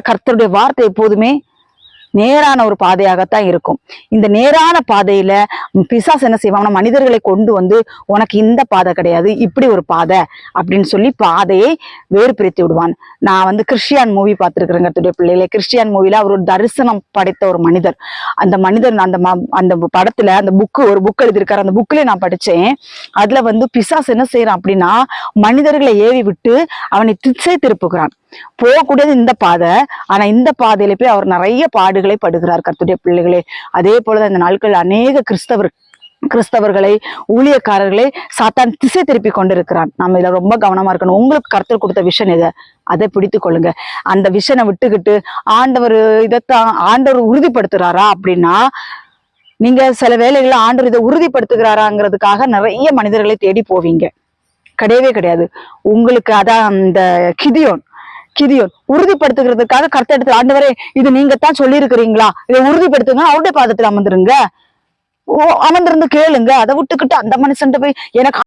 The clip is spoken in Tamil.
கர்த்தருடைய வார்த்தை எப்போதுமே நேரான ஒரு பாதையாகத்தான் இருக்கும். இந்த நேரான பாதையில பிசாஸ் என்ன செய்வான் மனிதர்களை கொண்டு வந்து உனக்கு இந்த பாதை கிடையாது இப்படி ஒரு பாதை அப்படின்னு சொல்லி பாதையை வேறு பிரித்து விடுவான். நான் வந்து கிறிஸ்டியான் மூவி பார்த்துருக்கிறேன் கர்த்தருடைய பிள்ளைகளை. கிறிஸ்டியான் மூவில அவர் ஒரு தரிசனம் படைத்த ஒரு மனிதர். அந்த மனிதர் அந்த ம- அந்த படத்துல அந்த புக்கு ஒரு புக் எழுதியிருக்காரு. அந்த புக்லயே நான் படிச்சேன். அதுல வந்து பிசாஸ் என்ன செய்யறான் அப்படின்னா மனிதர்களை ஏவி விட்டு அவனை திசை திருப்புகிறான். போகக்கூடியது இந்த பாதை. ஆனா இந்த பாதையில போய் அவர் நிறைய பாடு பாடுகளை படுகிறார். கர்த்துடைய பிள்ளைகளே அதே போலதான் இந்த நாட்கள் அநேக கிறிஸ்தவர் கிறிஸ்தவர்களை ஊழியக்காரர்களை சாத்தான் திசை திருப்பி கொண்டிருக்கிறான். நம்ம இதில் ரொம்ப கவனமா இருக்கணும். உங்களுக்கு கர்த்தர் கொடுத்த விஷன் இதை அதை பிடித்து கொள்ளுங்க. அந்த விஷனை விட்டுக்கிட்டு ஆண்டவர் இதைத்தான் ஆண்டவர் உறுதிப்படுத்துறாரா அப்படின்னா நீங்க சில வேலைகளை ஆண்டவர் இதை உறுதிப்படுத்துகிறாராங்கிறதுக்காக நிறைய மனிதர்களை தேடி போவீங்க. கிடையவே கிடையாது. உங்களுக்கு அதான் அந்த கிதியோன் கிதியோன். உறுதிப்படுத்துகிறதுக்காக கருத்தை எடுத்து ஆண்டவரே இது நீங்க தான் சொல்லியிருக்கிறீங்களா? இதை உறுதிப்படுத்துங்க அவருடைய பாதத்துல அமர்ந்துருங்க. ஓ அமர்ந்திருந்து கேளுங்க அதை விட்டுக்கிட்டு அந்த மனுஷன் போய் எனக்கு